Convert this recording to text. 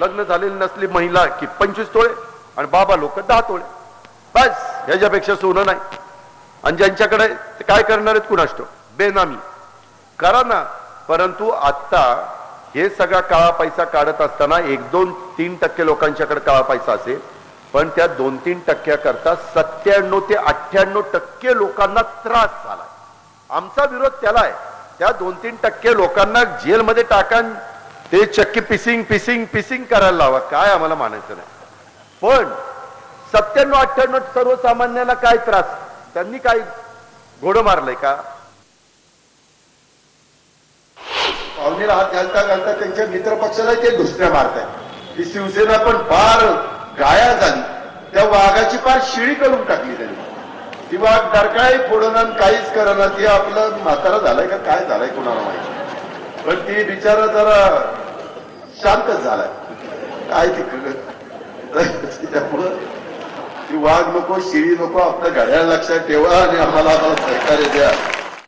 लग्न झालेली नसली महिला की पंचवीस तोळे आणि बाबा लोक दहा तोळे. बस ह्याच्यापेक्षा सोनं नाही. आणि ज्यांच्याकडे ते काय करणार आहेत कुणाष्ट बेनामी. करा ना. परंतु आत्ता हे सगळा काळा पैसा काढत असताना एक दोन तीन टक्के लोकांच्याकडे काळा पैसा असेल पण त्या दोन तीन टक्क्याकरता सत्त्याण्णव ते अठ्ठ्याण्णव टक्के लोकांना त्रास झाला आमचा विरोध त्याला आहे. त्या दोन तीन टक्के लोकांना जेलमध्ये टाकान ते चक्की पिसिंग पिसिंग पिसिंग करायला लावा. काय आम्हाला मानायचं नाही. पण सत्त्याण्णव अठ्ठ्याण्णव सर्वसामान्यांना काय त्रास? त्यांनी काय घोडं मारलंय का? पाहुणीला हात घालता घालता त्यांच्या मित्र पक्षाला ते दुसऱ्या मारताय ही शिवसेना पण फार गाया झाली. त्या वाघाची फार शिळी करून टाकली त्यांनी. ती वाघ डरकाळी फोडणार काहीच करणार ती आपलं म्हातारा झालाय का? काय झालंय कोणाला माहिती? पण ती बिचारा जरा शांतच झालाय. काय ती त्यामुळं ती वाघ नको शिळी नको आपलं घड्याळ लक्षात ठेवा आणि आम्हाला आम्हाला सहकार्य द्या.